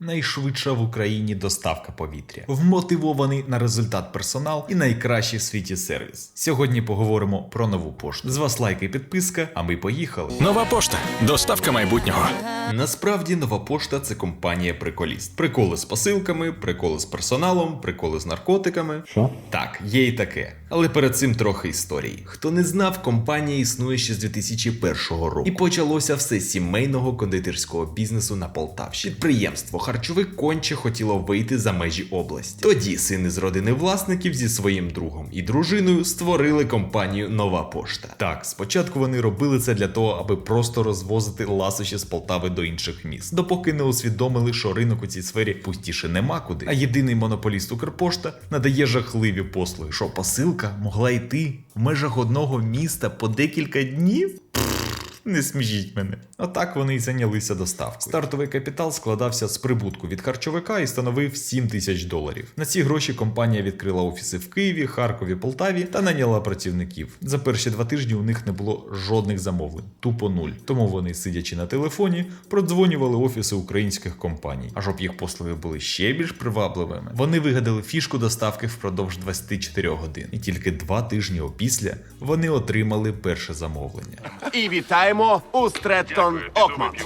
Найшвидша в Україні доставка повітря, вмотивований на результат персонал і найкращий в світі сервіс. Сьогодні поговоримо про нову пошту. З вас лайк і підписка, а ми поїхали. Нова пошта. Доставка майбутнього. Насправді нова пошта це компанія приколіст. Приколи з посилками, приколи з персоналом, приколи з наркотиками. Що? Так, є і таке. Але перед цим трохи історії. Хто не знав, компанія існує ще з 2001 року. І почалося все з сімейного кондитерського бізнесу на Полтавщині. Підприємство харчовик конче хотіло вийти за межі області. Тоді сини з родини власників зі своїм другом і дружиною створили компанію Нова Пошта. Так, спочатку вони робили це для того, аби просто розвозити ласощі з Полтави до інших міст, допоки не усвідомили, що ринок у цій сфері пустіше нема куди. А єдиний монополіст Укрпошта надає жахливі послуги, що посилка могла йти в межах одного міста по декілька днів. Не смішіть мене. Отак вони й зайнялися доставкою. Стартовий капітал складався з прибутку від харчовика і становив 7 тисяч доларів. На ці гроші компанія відкрила офіси в Києві, Харкові, Полтаві та наняла працівників. За перші два тижні у них не було жодних замовлень, тупо нуль. Тому вони, сидячи на телефоні, продзвонювали офіси українських компаній. А щоб їх послуги були ще більш привабливими, вони вигадали фішку доставки впродовж 24 годин. І тільки два тижні опісля вони отримали перше замовлення. І вітаємо у Стретон Окмот.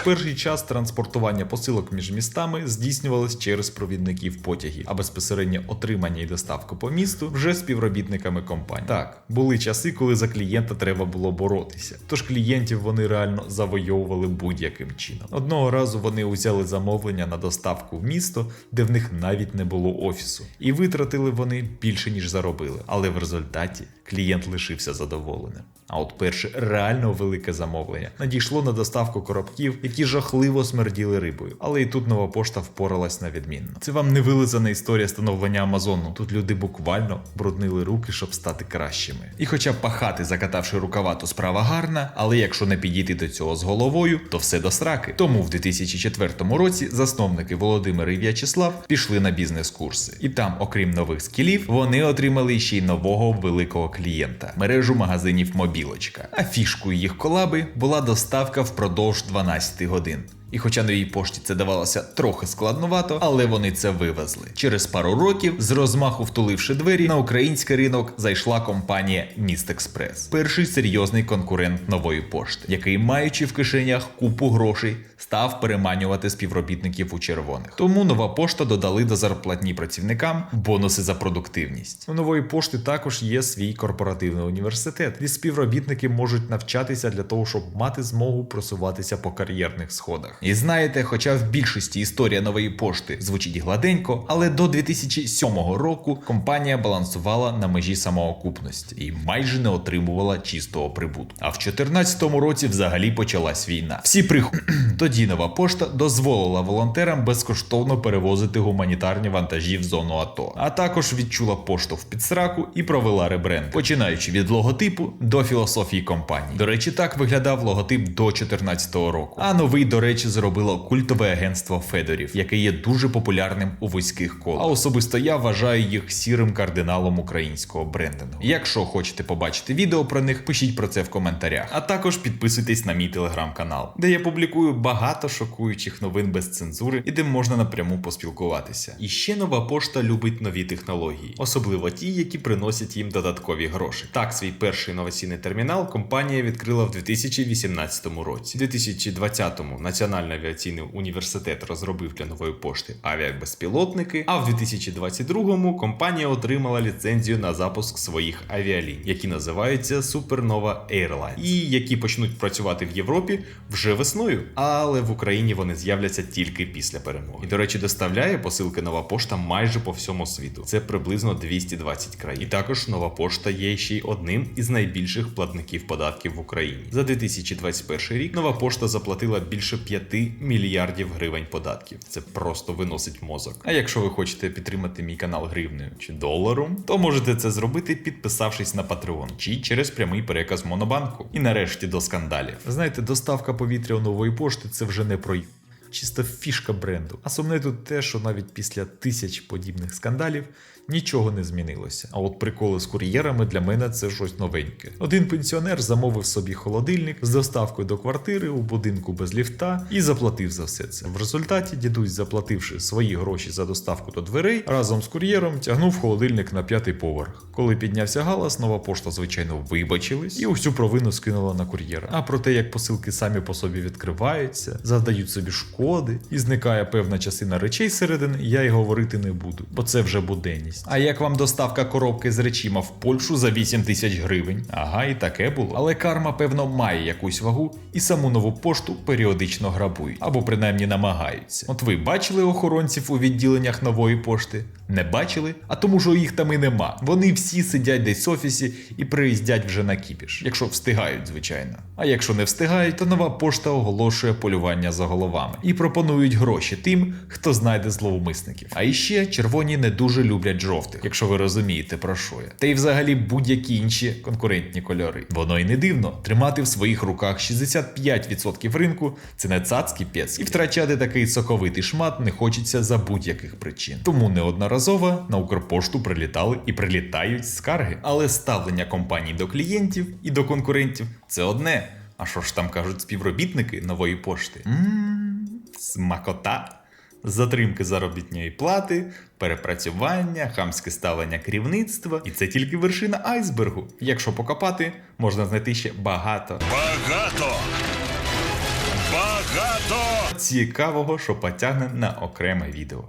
В перший час транспортування посилок між містами здійснювалось через провідників потягів, а безпосереднє отримання і доставка по місту вже співробітниками компанії. Так, були часи, коли за клієнта треба було боротися. Тож клієнтів вони реально завойовували будь-яким чином. Одного разу вони узяли замовлення на доставку в місто, де в них навіть не було офісу, і витратили вони більше ніж заробили. Але в результаті клієнт лишився задоволеним. А от перше реально велике замовлення надійшло на доставку коробків, які жахливо смерділи рибою. Але і тут нова пошта впоралась на відмінно. Це вам не вилизана історія становлення Амазону. Тут люди буквально бруднили руки, щоб стати кращими. І хоча пахати, закатавши рукава, то справа гарна, але якщо не підійти до цього з головою, то все до сраки. Тому в 2004 році засновники Володимир і В'ячеслав пішли на бізнес-курси. І там, окрім нових скілів, вони отримали ще й нового великого клієнта мережу магазинів Мобілочка. Фішкою їх колаби була доставка впродовж 12 годин. І хоча новій пошті це давалося трохи складновато, але вони це вивезли. Через пару років, з розмаху втуливши двері, на український ринок зайшла компанія Міст Експрес, перший серйозний конкурент нової пошти, який, маючи в кишенях купу грошей, став переманювати співробітників у червоних. Тому нова пошта додали до зарплатні працівникам бонуси за продуктивність. У нової пошти також є свій корпоративний університет, де співробітники можуть навчатися для того, щоб мати змогу просуватися по кар'єрних сходах. І знаєте, хоча в більшості історія нової пошти звучить гладенько, але до 2007 року компанія балансувала на межі самоокупності і майже не отримувала чистого прибутку. А в 2014 році взагалі почалась війна. Всі прих... Тоді нова пошта дозволила волонтерам безкоштовно перевозити гуманітарні вантажі в зону АТО, а також відчула поштовх під сраку і провела ребренд, починаючи від логотипу до філософії компанії. До речі, так виглядав логотип до 2014 року. А новий, до речі, зробило культове агентство Федорів, яке є дуже популярним у вузьких колах. А особисто я вважаю їх сірим кардиналом українського брендингу. Якщо хочете побачити відео про них, пишіть про це в коментарях. А також підписуйтесь на мій телеграм-канал, де я публікую багато шокуючих новин без цензури і де можна напряму поспілкуватися. І ще нова пошта любить нові технології, особливо ті, які приносять їм додаткові гроші. Так, свій перший інноваційний термінал компанія відкрила в 2018 році. У 2020-му Національний авіаційний університет розробив для нової пошти авіабезпілотники, а в 2022-му компанія отримала ліцензію на запуск своїх авіаліній, які називаються Supernova Airlines, і які почнуть працювати в Європі вже весною. Але в Україні вони з'являться тільки після перемоги. І, до речі, доставляє посилки нова пошта майже по всьому світу. Це приблизно 220 країн. І також нова пошта є ще й одним із найбільших платників податків в Україні. За 2021 рік нова пошта заплатила більше 5 мільярдів гривень податків. Це просто виносить мозок. А якщо ви хочете підтримати мій канал гривнею чи доларом, то можете це зробити, підписавшись на Patreon чи через прямий переказ Монобанку. І нарешті до скандалів. Знаєте, доставка повітря нової пошти це вже не про. Чисто фішка бренду. А сумне тут те, що навіть після тисяч подібних скандалів нічого не змінилося. А от приколи з кур'єрами для мене це щось новеньке. Один пенсіонер замовив собі холодильник з доставкою до квартири у будинку без ліфта і заплатив за все це. В результаті дідусь, заплативши свої гроші за доставку до дверей, разом з кур'єром тягнув холодильник на п'ятий поверх. Коли піднявся галас, нова пошта, звичайно, вибачилась і усю провину скинула на кур'єра. А про те, як посилки самі по собі відкриваються, завдають собі шкоди і зникає певна частина речей зсередини, я й говорити не буду, бо це вже буденність. А як вам доставка коробки з речима в Польщу за 8 тисяч гривень? Ага, і таке було. Але карма, певно, має якусь вагу, і саму нову пошту періодично грабують або принаймні намагаються. От ви бачили охоронців у відділеннях нової пошти? Не бачили? А тому, що їх там і нема. Вони всі сидять десь в офісі і приїздять вже на кіпіш, якщо встигають, звичайно. А якщо не встигають, то нова пошта оголошує полювання за головами і пропонують гроші тим, хто знайде зловмисників. А іще червоні не дуже люблять жовтих, якщо ви розумієте про що я. Та й взагалі будь-які інші конкурентні кольори. Воно й не дивно тримати в своїх руках 65% ринку це не цацький пець, і втрачати такий соковитий шмат не хочеться за будь-яких причин. Тому неодноразово на Укрпошту прилітали і прилітають скарги. Але ставлення компаній до клієнтів і до конкурентів це одне. А що ж там кажуть співробітники нової пошти? Мм, смакота. Затримки заробітної плати, перепрацювання, хамське ставлення керівництва. І це тільки вершина айсбергу. Якщо покопати, можна знайти ще багато Багато! Багато! цікавого, що потягне на окреме відео.